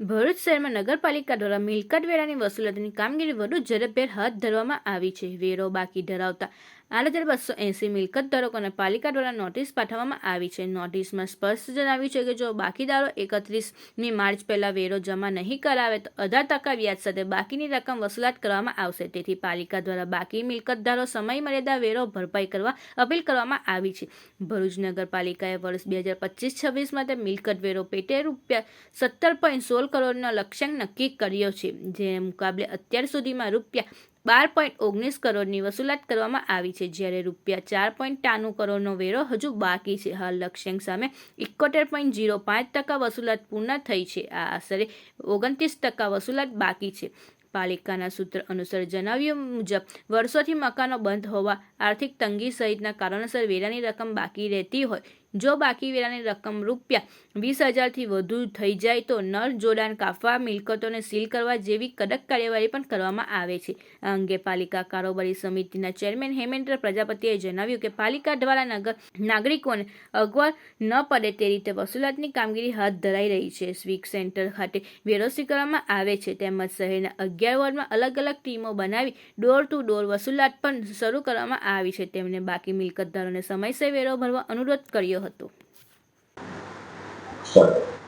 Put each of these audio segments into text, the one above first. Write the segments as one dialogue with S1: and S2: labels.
S1: ભરૂચ શહેરમાં નગરપાલિકા દ્વારા મિલકત વેરાની વસૂલાતની કામગીરી વધુ ઝડપભેર હાથ ધરવામાં આવી છે. વેરો બાકી ધરાવતા આઠ બસો એંસી મિલકત ધારકોને પાલિકા દ્વારા નોટિસ પાઠવવામાં આવી છે. નોટિસમાં સ્પષ્ટ જણાવ્યું છે કે જો બાકીદારો એકત્રીસમી માર્ચ પહેલાં વેરો જમા નહીં કરાવે તો અઢાર ટકા વ્યાજ સાથે બાકીની રકમ વસૂલાત કરવામાં આવશે. તેથી પાલિકા દ્વારા બાકી મિલકતદારો સમય મર્યાદા વેરો ભરપાઈ કરવા અપીલ કરવામાં આવી છે. ભરૂચ નગરપાલિકાએ વર્ષ બે હજાર પચીસ છવ્વીસ માટે મિલકત વેરો પેટે રૂપિયા સત્તર પોઈન્ટ સોળ કરોડનો લક્ષ્યાંક નક્કી કર્યો છે. જે મુકાબલે અત્યાર સુધીમાં રૂપિયા બાર પોઈન્ટ ઓગણીસ કરોડની વસૂલાત કરવામાં આવી છે, જ્યારે રૂપિયા ચાર પોઈન્ટ ત્રાણું કરોડનો વેરો હજુ બાકી છે. હાલ લક્ષ્યાંક સામે એકોતેર પોઈન્ટ જીરો પાંચ ટકા વસૂલાત પૂર્ણ થઈ છે. આ આશરે ઓગણત્રીસ ટકા વસૂલાત બાકી છે. પાલિકાના સૂત્ર અનુસાર જણાવ્યું મુજબ, વર્ષોથી મકાનો બંધ હોવા આર્થિક તંગી સહિતના કારણોસર વેરાની રકમ બાકી રહેતી હોય. જો બાકી વેરાની રકમ રૂપિયા વીસ હજારથી વધુ થઈ જાય તો નળ જોડાણ કાપવા, મિલકતોને સીલ કરવા જેવી કડક કાર્યવાહી પણ કરવામાં આવે છે. આ અંગે પાલિકા કારોબારી સમિતિના ચેરમેન હેમેન્દ્ર પ્રજાપતિએ જણાવ્યું કે પાલિકા દ્વારા નગર નાગરિકોને અગવડ ન પડે તે રીતે વસૂલાતની કામગીરી હાથ ધરાઈ રહી છે. સ્વીક સેન્ટર ખાતે વેરો સ્વીકારવામાં આવે છે. તેમજ શહેરના અગિયાર વોર્ડમાં અલગ અલગ ટીમો બનાવી ડોર ટુ ડોર વસૂલાત પણ શરૂ કરવામાં આવી છે. તેમણે બાકી મિલકતદારોને સમયસર વેરો ભરવા અનુરોધ કર્યો હતો.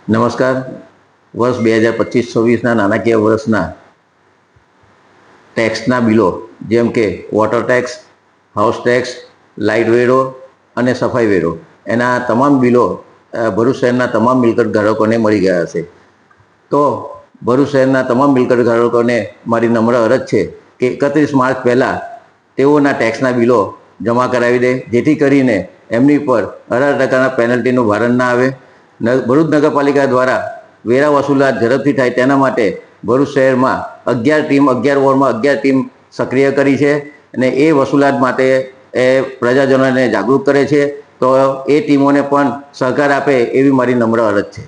S2: નમસ્કાર. વર્ષ બે હજાર પચીસ છવ્વીસના નાણાકીય વર્ષના ટેક્સના બિલો, જેમ કે water tax house tax light વેરો અને સફાઈ વેરો. એના તમામ બિલો ભરૂચ શહેરના તમામ મિલકત ધારકોને મળી ગયા છે. તો ભરૂચ શહેરના તમામ મિલકત ધારકોને મારી નમ્ર અરજ છે કે એકત્રીસ માર્ચ પહેલાં તેઓના ટેક્સના બિલો જમા કરાવી દે, જેથી કરીને એમની પર અઢાર ટકાના પેનલ્ટીનું ભારણ ના આવે. ભરૂચ નગરપાલિકા દ્વારા વેરા વસૂલાત ઝડપથી થાય તેના માટે ભરૂચ શહેરમાં અગિયાર ટીમ અગિયાર વોર્ડમાં અગિયાર ટીમ સક્રિય કરી છે અને એ વસૂલાત માટે એ પ્રજાજનોને જાગૃત કરે છે. તો એ ટીમોને પણ સહકાર આપે એવી મારી નમ્ર અરજ છે.